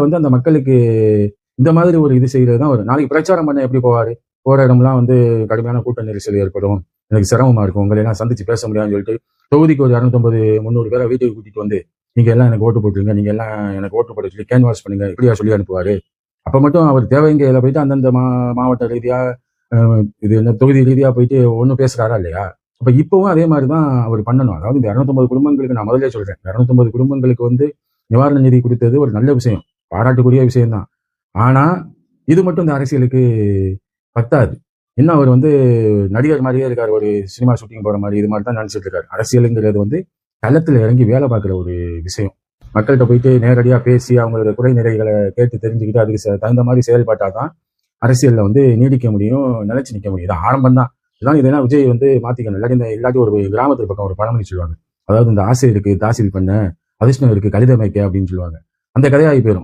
வந்து அந்த மக்களுக்கு இந்த மாதிரி ஒரு இது செய்யறது தான் ஒரு நாளைக்கு பிரச்சாரம் பண்ண எப்படி போவார்? போகிற இடம்லாம் வந்து கடுமையான கூட்ட நெரிசல் ஏற்படும். எனக்கு சிரமமாக இருக்கும் உங்களை எல்லாம் சந்திச்சு பேச முடியாதுன்னு சொல்லிட்டு தொகுதிக்கு ஒரு இரநூத்தொம்பது முந்நூறு பேரை வீட்டுக்கு கூட்டிகிட்டு வந்து நீங்கள் எல்லாம் எனக்கு ஓட்டு போட்டுருங்க. நீங்கள் எல்லாம் எனக்கு ஓட்டு போட சொல்லி கேன்வாஸ் பண்ணுங்க. இப்படியா சொல்லி அனுப்புவார்? அப்போ மட்டும் அவர் தேவைங்கையில போயிட்டு அந்தந்த மா மாவட்ட ரீதியாக இது என்ன தொகுதி ரீதியாக போயிட்டு ஒன்றும் பேசுறாரா இல்லையா? அப்போ இப்போவும் அதே மாதிரி தான் அவர் பண்ணணும். அதாவது இந்த இரநூத்தொம்பது குடும்பங்களுக்கு நான் முதல்ல சொல்கிறேன் இரநூத்தொம்பது குடும்பங்களுக்கு வந்து நிவாரண நிதி கொடுத்தது ஒரு நல்ல விஷயம். பாராட்டுக்குரிய விஷயம்தான். ஆனால் இது மட்டும் இந்த அரசியலுக்கு பத்தாது. இன்னும் அவர் வந்து நடிகர் மாதிரியே இருக்கார். ஒரு சினிமா ஷூட்டிங் போகிற மாதிரி இது மாதிரி தான் நினச்சிட்டு இருக்காரு. அரசியலுங்கிறது வந்து களத்தில் இறங்கி வேலை பார்க்குற ஒரு விஷயம். மக்கள்கிட்ட போயிட்டு நேரடியாக பேசி அவங்களோட குறை நிறைகளை கேட்டு தெரிஞ்சுக்கிட்டு அதுக்கு தகுந்த மாதிரி செயல்பட்டாதான் அரசியலில் வந்து நீடிக்க முடியும் நிலைச்சு நிற்க முடியும். இது ஆரம்பம் தான் இதெல்லாம் இதெல்லாம் விஜய் வந்து மாற்றிக்கணும் இல்லாட்டி இந்த இல்லாட்டி ஒரு கிராமத்து பக்கம் ஒரு பழமொழி சொல்லுவாங்க. அதாவது இந்த ஆசை இருக்கு தாசில் பண்ண அதிர்ஷ்டம் இருக்குது கடிதம் அப்படின்னு சொல்லுவாங்க. அந்த கதையாகி போயிடும்